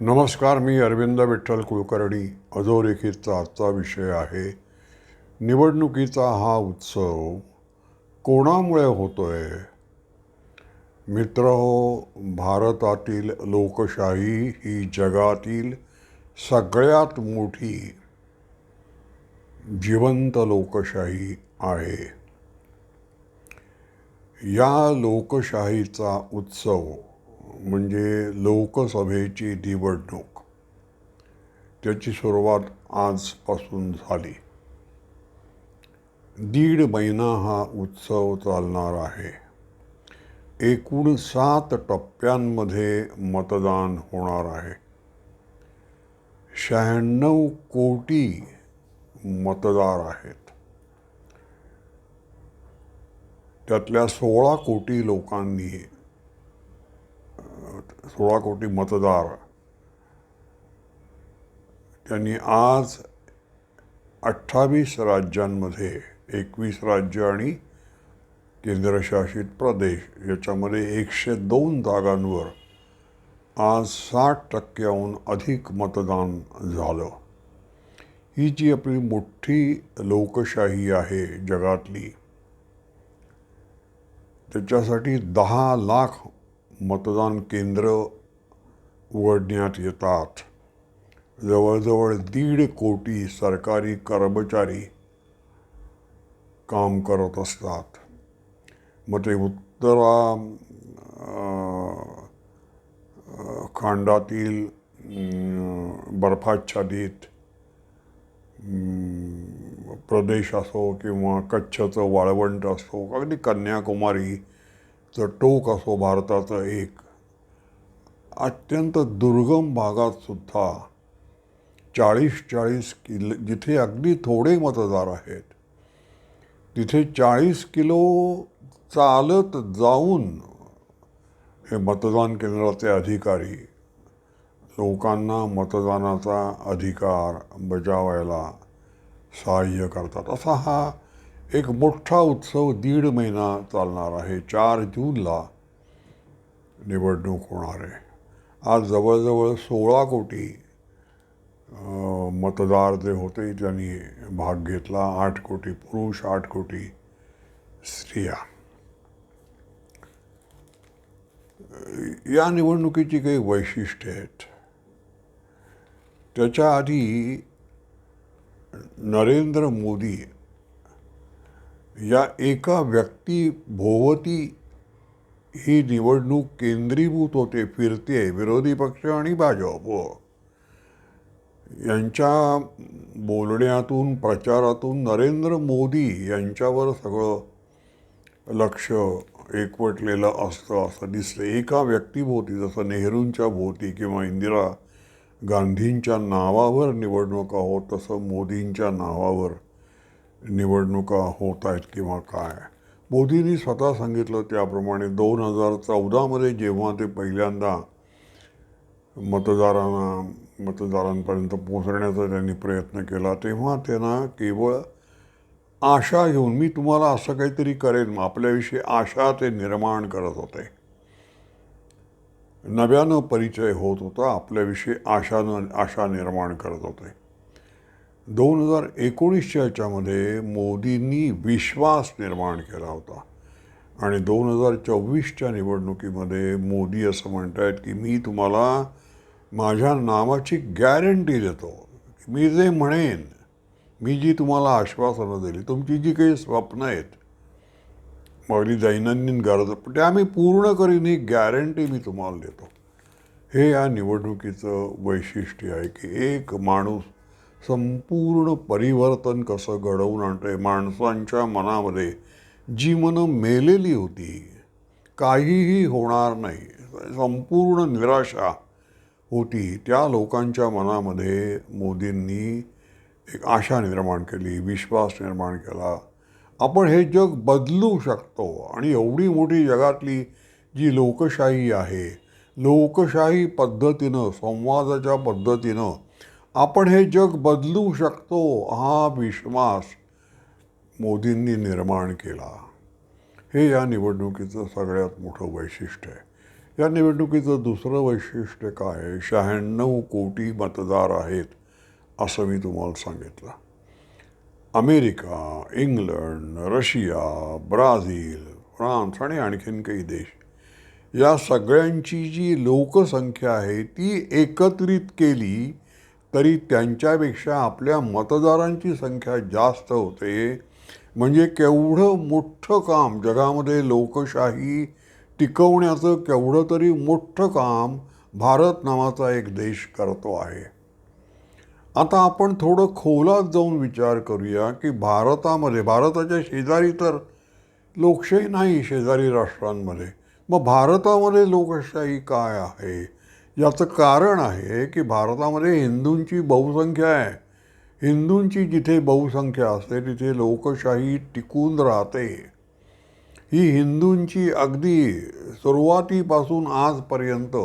नमस्कार मी अरविंद विठ्ठल कुलकर्णी. अधोरेखितचा आजचा विषय आहे निवडणुकीचा हा उत्सव कोणामुळे होतोय? मित्र हो भारतातील लोकशाही ही जगातील सगळ्यात मोठी जिवंत लोकशाही आहे. या लोकशाहीचा उत्सव म्हणजे लोकसभेची निवडणूक. त्याची सुरुवात आजपासून झाली. दीड महिना हा उत्सव चालणार आहे. एकूण सात टप्प्यांमध्ये मतदान होणार आहे. शहाण्णव कोटी मतदार आहेत. त्यातल्या सोळा कोटी लोकांनी सोळा कोटी मतदार त्यांनी आज अठ्ठावीस राज्यांमध्ये एकवीस राज्य आणि केंद्रशासित प्रदेश याच्यामध्ये एकशे दोन जागांवर आज साठ टक्क्याहून अधिक मतदान झालं. ही जी आपली मोठी लोकशाही आहे जगातली त्याच्यासाठी दहा लाख मतदान केंद्र उघडण्यात येतात. जवळजवळ दीड कोटी सरकारी कर्मचारी काम करत असतात. मग ते उत्तरा खंडातील बर्फाच्छादित प्रदेश असो किंवा कच्छचं वाळवंट असो अगदी कन्याकुमारी कन्याकुमारीचं टोक असो भारताचं एक. अत्यंत दुर्गम भागात सुद्धा चाळीस चाळीस किल जिथे अगदी थोडे मतदार आहेत तिथे चाळीस किलो चालत जाऊन हे मतदान केंद्राचे अधिकारी लोकांना मतदानाचा अधिकार बजावायला सहाय्य करतात. असा हा एक मोठा उत्सव दीड महिना चालणार आहे. चार जूनला निवडणूक होणार आहे. आज जवळजवळ सोळा कोटी मतदार जे होते त्यांनी भाग घेतला. आठ कोटी पुरुष आठ कोटी स्त्रिया. या निवडणुकीची काही वैशिष्ट्ये आहेत. त्याच्या आधी नरेंद्र मोदी या एका व्यक्तीभोवती ही निवडणूक केंद्रीभूत होते फिरते विरोधी पक्ष आणि भाजप. यांच्या बोलण्यातून प्रचारातून नरेंद्र मोदी यांच्यावर सगळं लक्ष एकवटलेलं असतं असं दिसतं एका व्यक्तीभोवती जसं नेहरूंच्या भोवती किंवा इंदिरा गांधींच्या नावावर निवडणुका होत तसं मोदींच्या नावावर निवडणुका होत आहेत किंवा काय. मोदींनी स्वतः सांगितलं त्याप्रमाणे दोन हजार चौदामध्ये जेव्हा ते पहिल्यांदा मतदारांना मतदारांपर्यंत पोहोचण्याचा त्यांनी प्रयत्न केला तेव्हा त्यांना केवळ आशा घेऊन मी तुम्हाला असं काहीतरी करेन आपल्याविषयी आशा ते निर्माण करत होते. नव्यानं परिचय होत होता आपल्याविषयी आशानं आशा निर्माण करत होते. दोन हजार एकोणीसच्या याच्यामध्ये मोदींनी विश्वास निर्माण केला होता. आणि दोन हजार चोवीसच्या निवडणुकीमध्ये मोदी असं म्हणत आहेत की मी तुम्हाला माझ्या नावाची गॅरंटी देतो. मी जे म्हणेन मी जी तुम्हाला आश्वासनं दिली तुमची जी काही स्वप्न आहेत माझी दैनंदिन गरज ते आम्ही पूर्ण करीन ही गॅरंटी मी तुम्हाला देतो. हे या निवडणुकीचं वैशिष्ट्य आहे की एक माणूस संपूर्ण परिवर्तन कसं घडवून आणतंय? माणसांच्या मनामध्ये जी मनं मेलेली होती काहीही होणार नाही संपूर्ण निराशा होती. त्या लोकांच्या मनामध्ये मोदींनी एक आशा निर्माण केली विश्वास निर्माण केला. आपण हे जग बदलू शकतो आणि एवढी मोठी जगातली जी लोकशाही आहे लोकशाही पद्धतीनं संवादाच्या पद्धतीनं आपण हे जग बदलू शकतो हा विश्वास मोदींनी निर्माण केला. हे या निवडणुकीचं सगळ्यात मोठं वैशिष्ट्य आहे. या निवडणुकीचं दुसरं वैशिष्ट्य काय आहे? शहाण्णव कोटी मतदार आहेत असं मी तुम्हाला सांगितलं. America England Russia Brazil France आणि आणखीन काही देश या सगळ्यांची जी लोकसंख्या आहे ती एकत्रित केली तरी त्यांच्यापेक्षा आपल्या मतदारांची संख्या जास्त होते. म्हणजे केवढं मोठं काम जगामध्ये लोकशाही टिकवण्याचं केवढं तरी मोठं काम भारत नावाचा एक देश करतो आहे. आता आपण थोडं खोलात जाऊन विचार करूया की भारतामध्ये भारताच्या शेजारी तर लोकशाही नाही शेजारी राष्ट्रांमध्ये. मग भारतामध्ये लोकशाही काय आहे? याचं कारण आहे की भारतामध्ये हिंदूंची बहुसंख्या आहे. हिंदूंची जिथे बहुसंख्या असते तिथे लोकशाही टिकून राहते. ही हिंदूंची अगदी सुरुवातीपासून आजपर्यंत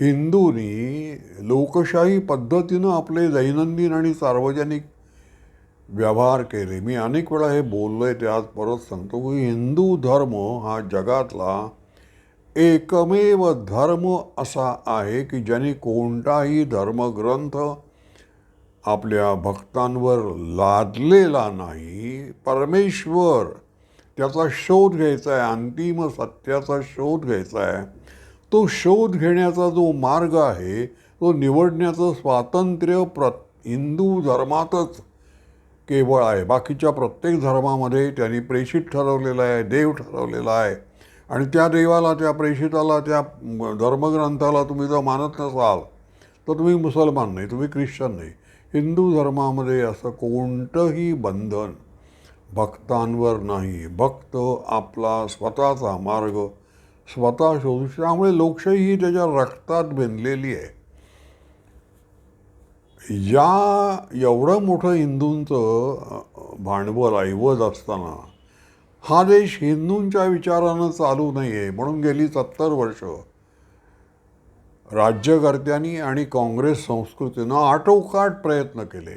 हिंदूंनी लोकशाही पद्धतीनं आपले दैनंदिन आणि सार्वजनिक व्यवहार केले. मी अनेक वेळा हे बोललो आहे ते आज परत सांगतो की हिंदू धर्म हा जगातला एकमेव धर्म असा आहे की ज्याने कोणताही धर्मग्रंथ आपल्या भक्तांवर लादलेला नाही. परमेश्वर त्याचा शोध घ्यायचा आहे अंतिम सत्याचा शोध घ्यायचा आहे. तो शोध घेण्याचा जो मार्ग आहे तो निवडण्याचं स्वातंत्र्य प्र हिंदू धर्मातच केवळ आहे. बाकीच्या प्रत्येक धर्मामध्ये त्यांनी प्रेषित ठरवलेलं आहे देव ठरवलेला आहे. आणि त्या देवाला त्या प्रेषिताला त्या धर्मग्रंथाला तुम्ही जर मानत नसाल तर तुम्ही मुसलमान नाही तुम्ही ख्रिश्चन नाही. हिंदू धर्मामध्ये असं कोणतंही बंधन भक्तांवर नाही. भक्त आपला स्वतःचा मार्ग स्वतः शोधू त्यामुळे लोकशाही ही त्याच्या रक्तात बेनलेली आहे. या एवढं मोठं हिंदूंचं भांडवल ऐवज असताना हा देश हिंदूंच्या विचारानं चालू नाही आहे म्हणून गेली सत्तर वर्ष. राज्यकर्त्यांनी आणि काँग्रेस संस्कृतीनं आटोकाट प्रयत्न केले.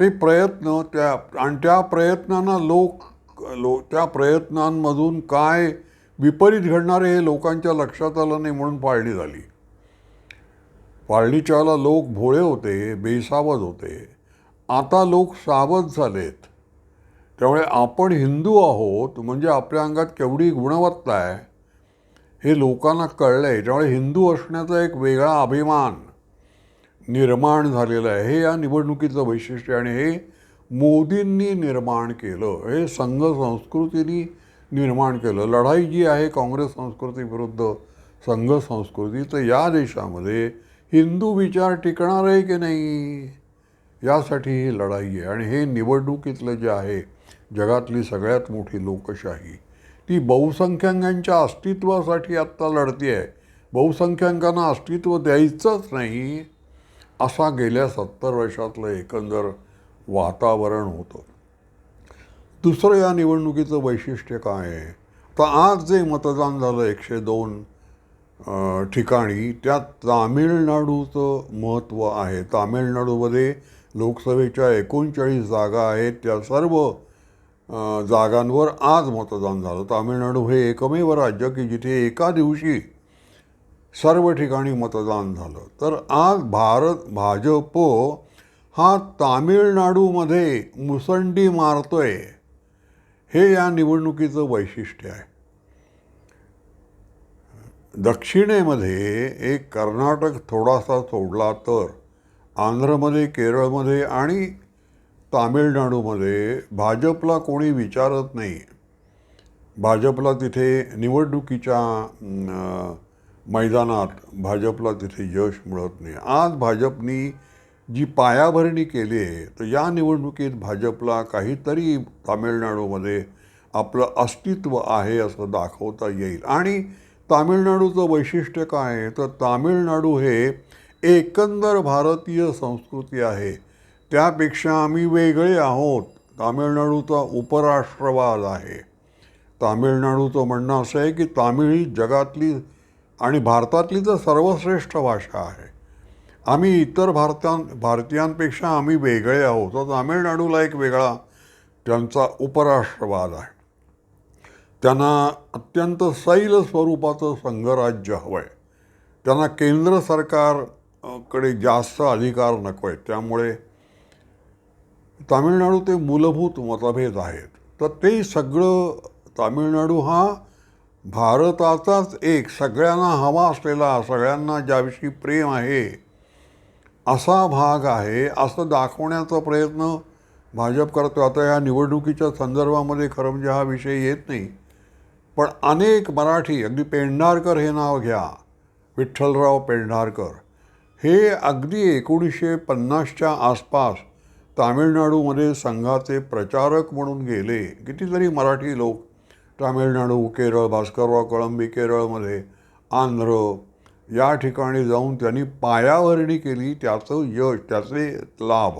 ते प्रयत्न त्या आणि त्या प्रयत्नांना लोक लो त्या प्रयत्नांमधून काय विपरीत घडणारे हे लोकांच्या लक्षात आलं नाही म्हणून पाळणी झाली. पाळणीच्याला लोक भोळे होते बेसावध होते. आता लोक सावध झालेत. त्यामुळे आपण हिंदू आहोत म्हणजे आपल्या अंगात केवढी गुणवत्ता आहे हे लोकांना कळलं आहे त्यामुळे हिंदू असण्याचा एक वेगळा अभिमान निर्माण झालेला आहे. हे या निवडणुकीचं वैशिष्ट्य आणि हे मोदींनी निर्माण केलं. हे संघ संस्कृतीने निर्माण केलं. लढाई जी आहे काँग्रेस संस्कृतीविरुद्ध संघ संस्कृती तर या देशामध्ये हिंदू विचार टिकणार आहे की नाही? यासाठी ही लढाई आहे. आणि हे निवडणुकीतलं जे आहे जगातली सगळ्यात मोठी लोकशाही. ती बहुसंख्याकांच्या अस्तित्वासाठी आत्ता लढती आहे बहुसंख्याकांना अस्तित्व द्यायचंच नाही असा गेल्या सत्तर वर्षातलं एकंदर वातावरण होतं. दुसरं या निवडणुकीचं वैशिष्ट्य काय आहे? तर आज जे मतदान झालं एकशे दोन ठिकाणी त्यात तामिळनाडूचं महत्त्व आहे. तामिळनाडूमध्ये लोकसभेच्या एकोणचाळीस जागा आहेत. त्या सर्व जागांवर आज मतदान झालं. तामिळनाडू हे एकमेव राज्य की जिथे एका दिवशी सर्व ठिकाणी मतदान झालं. तर आज भारत भाजप हा तामिळनाडूमध्ये मुसंडी मारतोय. हे या निवडणुकीचं वैशिष्ट्य आहे. दक्षिणेमध्ये एक कर्नाटक थोडासा सोडला तर आंध्रमध्ये केरळमध्ये आणि तामिळनाडूमध्ये भाजपला कोणी विचारत नाही. भाजपला तिथे निवडणुकीच्या मैदानात भाजपला तिथे यश मिळत नाही. आज भाजपनी जी पायाभरणी केली आहे तर या निवडणुकीत भाजपला काहीतरी तामिळनाडूमध्ये आपलं अस्तित्व आहे असं दाखवता येईल. आणि तामिळनाडूचं वैशिष्ट्य काय आहे? तर तामिळनाडू हे एकंदर भारतीय संस्कृती आहे. त्यापेक्षा आम्ही वेगळे आहोत. तामिळनाडूचा उपराष्ट्रवाद आहे. तामिळनाडूचं म्हणणं असं आहे की तामिळ ही जगातली आणि भारतातली तर सर्वश्रेष्ठ भाषा आहे. आम्ही इतर भारतां भारतीयांपेक्षा आम्ही वेगळे आहोत. तर तामिळनाडूला एक वेगळा त्यांचा उपराष्ट्रवाद आहे. त्यांना अत्यंत सैल स्वरूपाचं संघराज्य हवं आहे त्यांना केंद्र सरकारकडे जास्त अधिकार नको आहे त्यामुळे तामिळनाडू ते मूलभूत मतभेद आहेत. तर ते सगळं तामिळनाडू हा भारताचाच एक सगळ्यांना हवा असलेला सगळ्यांना ज्याविषयी प्रेम आहे असा भाग आहे असं दाखवण्याचा प्रयत्न भाजप करतो. आता या निवडणुकीच्या संदर्भामध्ये खरं म्हणजे हा विषय येत नाही. पण अनेक मराठी अगदी पेंढारकर हे नाव घ्या विठ्ठलराव पेंढारकर हे अगदी एकोणीसशे पन्नासच्या आसपास तामिळनाडूमध्ये संघाचे प्रचारक म्हणून गेले. कितीतरी मराठी लोक तामिळनाडू केरळ भास्करराव कळंबी केरळमध्ये आंध्र या ठिकाणी जाऊन त्यांनी पायावरणी केली. त्याचं यश त्याचे लाभ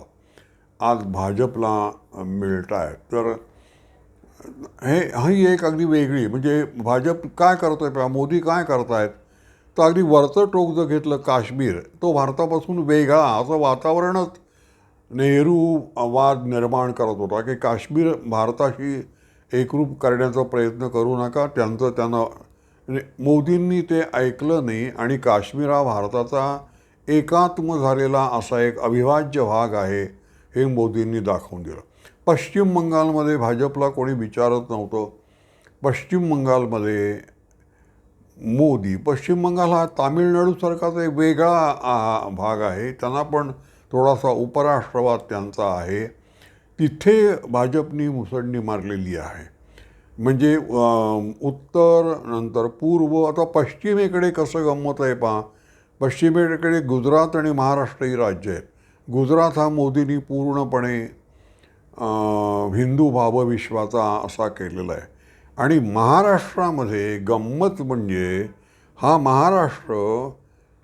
आज भाजपला मिळत आहेत तर हे ही एक अगदी वेगळी म्हणजे भाजप काय करतोय पहा मोदी काय करतायत? तर अगदी वरचं टोक जर घेतलं काश्मीर तो भारतापासून वेगळा असं वातावरणच नेहरू वाद निर्माण करत होता की काश्मीर भारताशी एकरूप करण्याचा प्रयत्न करू नका. त्यांचं त्यांना म्हणजे मोदींनी ते ऐकलं नाही आणि काश्मीर हा भारताचा एकात्म झालेला असा एक अविभाज्य भाग आहे हे मोदींनी दाखवून दिलं. पश्चिम बंगालमध्ये भाजपला कोणी विचारत नव्हतं. पश्चिम बंगालमध्ये मोदी पश्चिम बंगाल हा तामिळनाडूसारखाच एक वेगळा भाग आहे. त्यांना पण थोडासा उपराष्ट्रवाद त्यांचा आहे. तिथे भाजपनी मुसडणी मारलेली आहे. म्हणजे उत्तर नंतर पूर्व आता पश्चिमेकडे कसं गंमत आहे पहा. पश्चिमेकडे गुजरात आणि महाराष्ट्र ही राज्य आहेत. गुजरात हा मोदींनी पूर्णपणे हिंदू भावविश्वाचा असा केलेला आहे. आणि महाराष्ट्रामध्ये गंमत म्हणजे हा महाराष्ट्र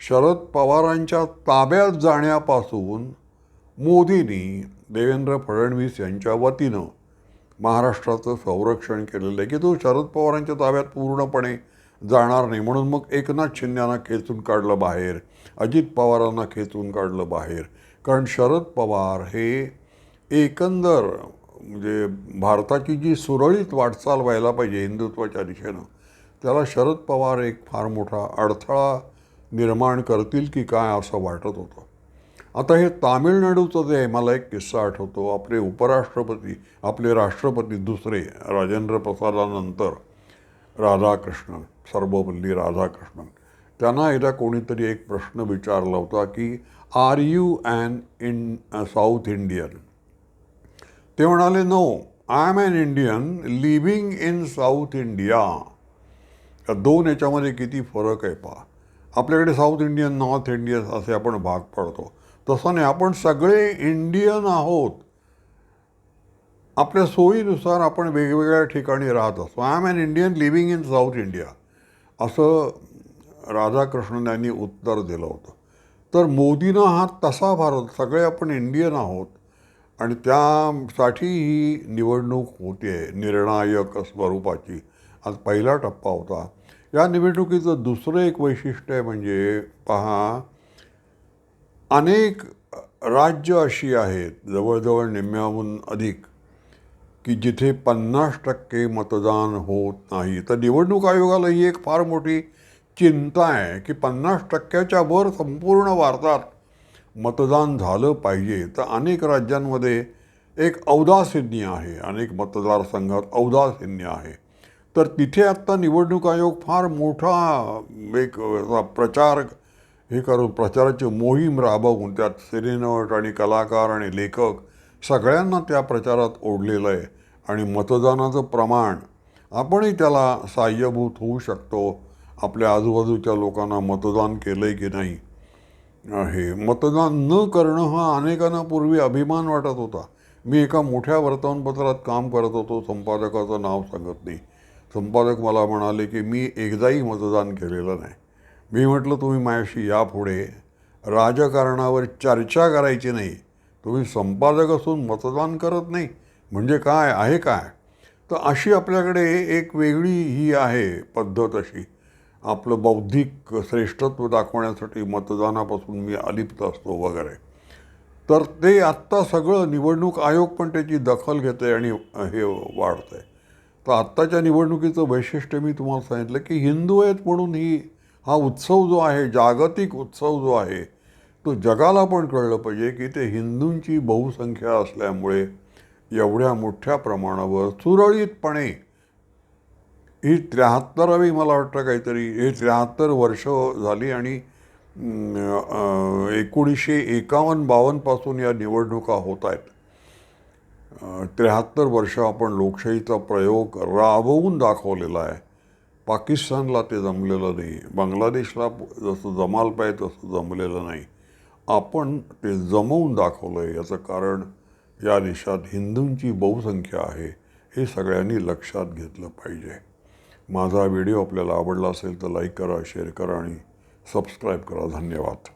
शरद पवारांच्या ताब्यात जाण्यापासून मोदींनी देवेंद्र फडणवीस यांच्या वतीनं महाराष्ट्राचं संरक्षण केलेलं आहे की तो शरद पवारांच्या ताब्यात पूर्णपणे जाणार नाही. म्हणून मग एकनाथ शिंद्यांना खेचून काढलं बाहेर अजित पवारांना खेचून काढलं बाहेर. कारण शरद पवार हे एकंदर म्हणजे भारताची जी सुरळीत वाटचाल व्हायला पाहिजे हिंदुत्वाच्या दिशेनं त्याला शरद पवार एक फार मोठा अडथळा निर्माण करतील की काय असं वाटत होतं. आता हे तामिळनाडूचं जे आहे मला एक किस्सा आठवतो. आपले उपराष्ट्रपती आपले राष्ट्रपती दुसरे राजेंद्र प्रसादानंतर राधाकृष्णन सर्वपल्ली राधाकृष्णन त्यांना एकदा कोणीतरी एक प्रश्न विचारला होता की are you an in south Indian ते म्हणाले no I am an Indian living in south India दोन याच्यामध्ये किती फरक आहे पहा. आपल्याकडे साऊथ इंडियन नॉर्थ इंडियन असे आपण भाग पडतो. तसं नाही आपण सगळे इंडियन आहोत. आपल्या सोयीनुसार आपण वेगवेगळ्या ठिकाणी राहत असतो. I am an Indian living in south India असं राधाकृष्णन यांनी उत्तर दिलं होतं. तर मोदीनं हा तसा भारत सगळे आपण इंडियन आहोत आणि त्यासाठी ही निवडणूक होते आहे निर्णायक स्वरूपाची. आज पहिला टप्पा होता. या निवडणुकीचं दुसरं एक वैशिष्ट्य आहे म्हणजे पहा अनेक राज्य अशी आहेत जवळजवळ निम्म्याहून अधिक की जिथे पन्नास टक्के मतदान होत नाही. तर निवडणूक आयोगाला ही एक फार मोठी चिंता आहे की पन्नास टक्क्याच्या वर संपूर्ण भारतात मतदान झालं पाहिजे. तर अनेक राज्यांमध्ये एक औदासिन्य आहे अनेक मतदारसंघात औदासिन्य आहे. तर तिथे आत्ता निवडणूक आयोग फार मोठा एक असा प्रचार हे करून प्रचाराची मोहीम राबवून त्यात सिनेनट आणि कलाकार आणि लेखक सगळ्यांना त्या प्रचारात ओढलेलं आहे. आणि मतदानाचं प्रमाण आपणही त्याला साह्यभूत होऊ शकतो. आपल्या आजूबाजूच्या लोकांना मतदान केलं आहे की नाही? आहे. मतदान न करणं हा अनेकांना पूर्वी अभिमान वाटत होता. मी एका मोठ्या वर्तमानपत्रात काम करत होतो. संपादकाचं नाव सांगत नाही. संपादक मला म्हणाले की मी एकदाही मतदान केलेलं नाही. मी म्हटलं तुम्ही माझ्याशी यापुढे राजकारणावर चर्चा करायची नाही. तुम्ही संपादक असून मतदान करत नाही. म्हणजे काय? आहे काय? तर अशी आपल्याकडे एक वेगळी ही आहे पद्धत अशी. आपलं बौद्धिक श्रेष्ठत्व दाखवण्यासाठी मतदानापासून मी अलिप्त असतो वगैरे. तर ते आत्ता सगळं निवडणूक आयोग पण त्याची दखल घेते आणि हे वाढतं आहे तर आत्ताच्या निवडणुकीचं वैशिष्ट्य मी तुम्हाला सांगितलं की हिंदू आहेत म्हणून ही हा उत्सव जो आहे जागतिक उत्सव जो आहे तो जगाला पण कळलं पाहिजे की ते हिंदूंची बहुसंख्या असल्यामुळे एवढ्या मोठ्या प्रमाणावर सुरळीतपणे ही त्र्याहत्तरावी मला वाटतं काहीतरी हे त्र्याहत्तर वर्ष झाली आणि एकोणीसशे एकावन्न बावन्नपासून या निवडणुका होत आहेत. त्र्याहत्तर वर्ष आपण लोकशाहीचा प्रयोग राबवून दाखवलेला आहे. पाकिस्तानला ते जमलेलं नाही. बांगलादेशला जसं जमाल पाहिजे तसं जमलेलं नाही. आपण ते जमवून दाखवलं आहे याचं कारण या देशात हिंदूंची बहुसंख्या आहे हे सगळ्यांनी लक्षात घेतलं पाहिजे. माझा व्हिडिओ आपल्याला आवडला असेल तर लाईक करा शेअर करा आणि सबस्क्राईब करा. धन्यवाद.